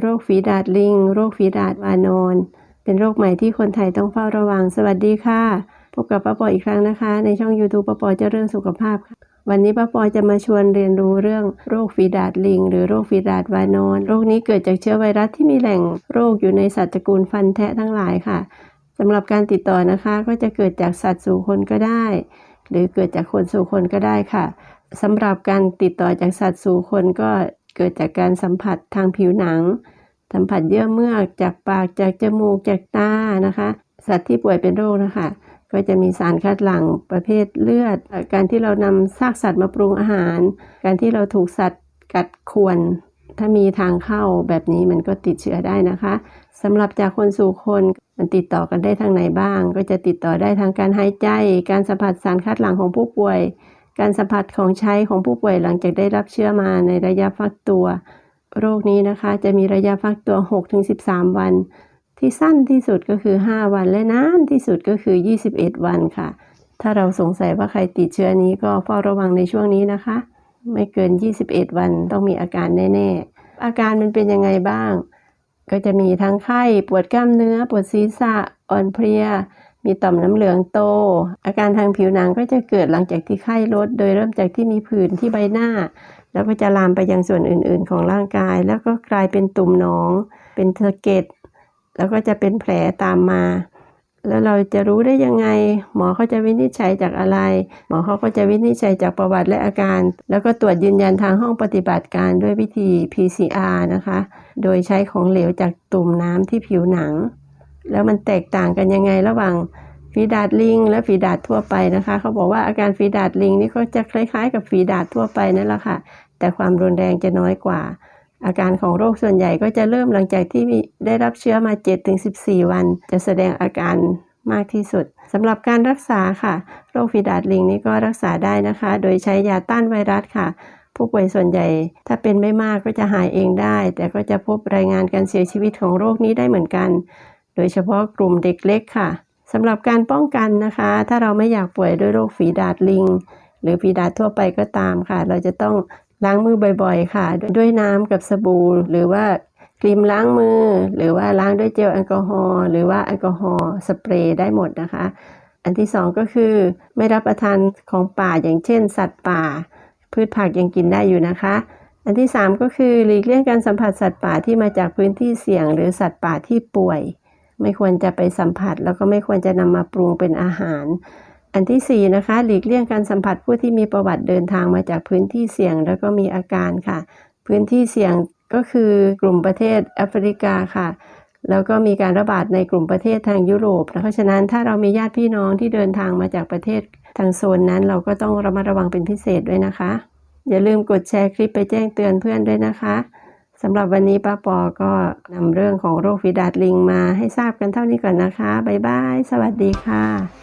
โรคฝีดาดลิง โรคฝีดาดวานอนเป็นโรคใหม่ที่คนไทยต้องเฝ้าระวัง สวัสดีค่ะ พบกับป้าปออีกครั้งนะคะ ในช่อง YouTube ป้าปอเจะเรื่องสุขภาพค่ะ วันนี้ป้าปอจะมาชวนเรียนรู้เรื่องโรคฝีดาดลิง หรือโรคฝีดาดวานอน โรคนี้เกิดจากเชื้อไวรัสที่มีแหล่งโรคอยู่ในสัตว์ตระกูลฟันแทะทั้งหลายค่ะสำหรับการติดต่อนะคะ ก็จะเกิดจากสัตว์สู่คนก็ได้ หรือเกิดจากคนสู่คนก็ได้ค่ะสำหรับการติดต่อจากสัตว์สู่คนก็ เกิดจากการสัมผัสทางผิวหนัง สัมผัสเยื่อเมือกจากปากจากจมูกจากตานะคะ สัตว์ที่ป่วยเป็นโรคนะคะก็จะมีสารคัดหลั่งประเภทเลือด การที่เรานำซากสัตว์มาปรุงอาหาร การที่เราถูกสัตว์กัดข่วน ถ้ามีทางเข้าแบบนี้มันก็ติดเชื้อได้นะคะสำหรับจากคนสู่คนมันติดต่อกันได้ทางไหนบ้าง ก็จะติดต่อได้ทางการหายใจ การสัมผัสสารคัดหลั่งของผู้ป่วย การสัมผัสของใช้ของผู้ป่วยหลังจากได้รับเชื้อมาในระยะฟักตัว โรคนี้นะคะจะมีระยะฟักตัว 6-13 วัน ที่สั้นที่สุดก็คือ 5 วันและนานที่สุดก็คือ 21 วันค่ะ ถ้าเราสงสัยว่าใครติดเชื้อนี้ก็เฝ้าระวังในช่วงนี้นะคะ ไม่เกิน 21 วันต้องมีอาการแน่ ๆ อาการมันเป็นยังไงบ้าง ก็จะมีทั้งไข้ปวดกล้ามเนื้อ ปวดศีรษะอ่อนเพลีย มีต่อมน้ำเหลืองโต อาการทางผิวหนังก็จะเกิดหลังจากที่ไข้ลด โดยเริ่มจากที่มีผื่นที่ใบหน้า แล้วก็จะลามไปยังส่วนอื่น ๆ ของร่างกาย แล้วก็กลายเป็นตุ่มหนอง เป็นสะเก็ด แล้วก็จะเป็นแผลตามมา แล้วเราจะรู้ได้ยังไง หมอเขาจะวินิจฉัยจากอะไร หมอเขาก็จะวินิจฉัยจากประวัติและอาการ แล้วก็ตรวจยืนยันทางห้องปฏิบัติการด้วยวิธี PCR นะคะ โดยใช้ของเหลวจากตุ่มน้ำที่ผิวหนัง แล้วมันแตกต่างกันยังไงระหว่างฝีดาดลิง และฝีดาดทั่วไปนะคะ เขาบอกว่าอาการฝีดาดลิงนี่ก็จะคล้ายๆ กับฝีดาดทั่วไปนั่นแหละค่ะ แต่ความรุนแรงจะน้อยกว่า อาการของโรคส่วนใหญ่ก็จะเริ่มหลังจากที่ได้รับเชื้อมา 7-14 วัน จะแสดงอาการมากที่สุดสำหรับการรักษาค่ะ โรคฝีดาดลิงนี่ก็รักษาได้นะคะ โดยใช้ยาต้านไวรัสค่ะ ผู้ป่วยส่วนใหญ่ ถ้าเป็นไม่มากก็จะหายเองได้ แต่ก็จะพบรายงานการเสียชีวิตของโรคนี้ได้เหมือนกัน ดยเฉพาะกลุ่มเด็กเล็กค่ะสำหรับการป้องกันนะคะ ถ้าเราไม่อยากป่วยด้วยโรคฝีดาดลิง หรือฝีดาดทั่วไปก็ตามค่ะ เราจะต้องล้างมือบ่อยๆ ค่ะ ด้วยน้ำกับสบู่หรือว่าครีมล้างมือ หรือว่าล้างด้วยเจลแอลกอฮอล์หรือว่าแอลกอฮอล์สเปรย์ได้หมดนะคะ อันที่สองก็คือไม่รับประทานของป่าอย่างเช่น สัตว์ป่า พืชผักยังกินได้อยู่นะคะ อันที่สามก็คือหลีกเลี่ยงการสัมผัสสัตว์ป่าที่มาจากพื้นที่เสี่ยง หรือสัตว์ป่าที่ป่วย ไม่ควรจะไปสัมผัส แล้วก็ไม่ควรจะนำมาปรุงเป็นอาหาร อันที่สี่นะคะ หลีกเลี่ยงการสัมผัสผู้ที่มีประวัติเดินทางมาจากพื้นที่เสี่ยง แล้วก็มีอาการค่ะ พื้นที่เสี่ยงก็คือกลุ่มประเทศแอฟริกาค่ะ แล้วก็มีการระบาดในกลุ่มประเทศทางยุโรป เพราะฉะนั้นถ้าเรามีญาติพี่น้องที่เดินทางมาจากประเทศทางโซนนั้น เราก็ต้องระมัดระวังเป็นพิเศษด้วยนะคะ อย่าลืมกดแชร์คลิปไปแจ้งเตือนเพื่อนด้วยนะคะ สำหรับวันนี้ป้าปอก็นำเรื่องของโรคฝีดาดลิงมาให้ทราบกันเท่านี้ก่อนนะคะ บ๊ายบาย สวัสดีค่ะ